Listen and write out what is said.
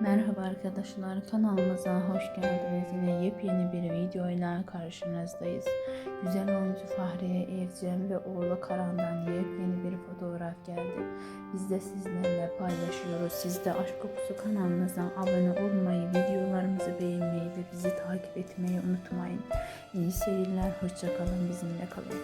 Merhaba arkadaşlar kanalımıza hoş geldiniz. Yine yepyeni bir video ile karşınızdayız. Güzel oyuncu Fahriye Evcen ve oğlu Karan'dan yepyeni bir fotoğraf geldi. Biz de sizlerle paylaşıyoruz. Siz de Aşk Kokusu kanalımıza abone olmayı, videolarımızı beğenmeyi ve bizi takip etmeyi unutmayın. İyi seyirler, hoşçakalın, bizimle kalın.